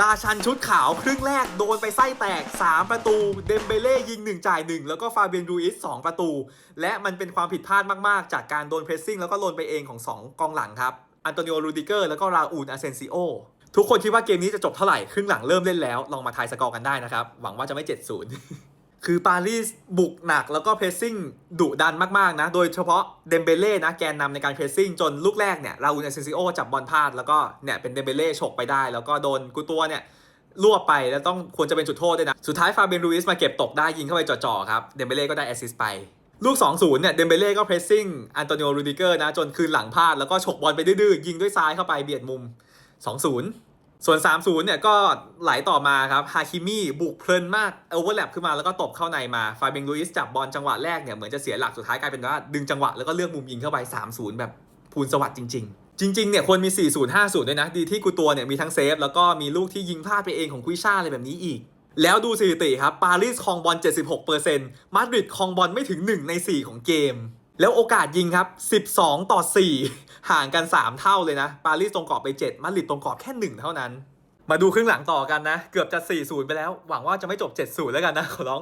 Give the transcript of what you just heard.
ราชันชุดขาวครึ่งแรกโดนไปไส้แตก 3 ประตู เดมเบเล่ยิง 1 จ่าย 1 แล้วก็ฟาเบียนรูอิส2ประตู และมันเป็นความผิดพลาดมาก ๆ จากการโดนเพรสซิ่งแล้วก็ลนไปเองของ 2 กองหลังครับ อันโตนิโอ รูดิเกอร์ แล้วก็ราอูนอาเซนซิโอ ทุกคนคิดว่าเกมนี้จะจบเท่าไหร่ ครึ่งหลังเริ่มเล่นแล้ว ลองมาทายสกอร์กันได้นะครับ หวังว่าจะไม่ 7-0 คือปารีสบุกหนักแล้วก็เพรสซิ่งดุดันมากๆนะ โดยเฉพาะเดมเบเล่นะแกนนำในการเพรสซิ่งจนลูกแรกเนี่ยราอูนอาเซนซิโอจับบอลพลาดแล้วก็เนี่ยเป็นเดมเบเล่ฉกไปได้ แล้วก็โดนกูตัวเนี่ยรวไปแล้วต้องควรจะเป็นจุดโทษด้วยนะ สุดท้ายฟาเบียนรูอิสมาเก็บตกได้ยิงเข้าไปจ่อๆครับเดมเบเล่ก็ได้แอสซิสต์ไปลูก 2-0 เนี่ย เดมเบเล่ก็เพรสซิ่ง อันโตนิโอ รูดิเกอร์นะ จนคืนหลังพลาด แล้วก็ฉกบอลไปดื้อๆ ยิงด้วยซ้ายเข้าไปเบียดมุม 2-0 ส่วน 3-0 เนี่ยก็ไหลต่อมาครับฮาคิมี่บุกเพลินมากโอเวอร์แลปขึ้นมาแล้วก็ตบเข้าในมาฟาเบียนรูอิสจับบอลจังหวะแรกเนี่ยเหมือนจะเสียหลักสุดท้ายกลายเป็นว่าดึงจังหวะแล้วก็เลือกมุมยิงเข้าไป 3-0 แบบภูลสวัสดิ์จริง ๆ จริงๆเนี่ยควรมี 4-0 5-0 ด้วยนะ ดีที่กูตัวเนี่ยมีทั้งเซฟแล้วก็มีลูกที่ยิงพลาดไปเองของกุยช่าอะไรแบบนี้อีก แล้วดูสถิติครับปารีสครองบอล76%มาดริดครองบอลไม่ถึง 1 ใน 4 ของเกม แล้วโอกาสยิงครับ 12 ต่อ 4 ห่างกัน 3 เท่าเลยนะ ปารีสตรงกรอบไป 7 มาดริดตรงกรอบแค่ 1 เท่านั้น มาดูครึ่งหลังต่อกันนะ เกือบจะ 4-0 ไปแล้ว หวังว่าจะไม่จบ 7-0 แล้วกันนะ ขอร้อง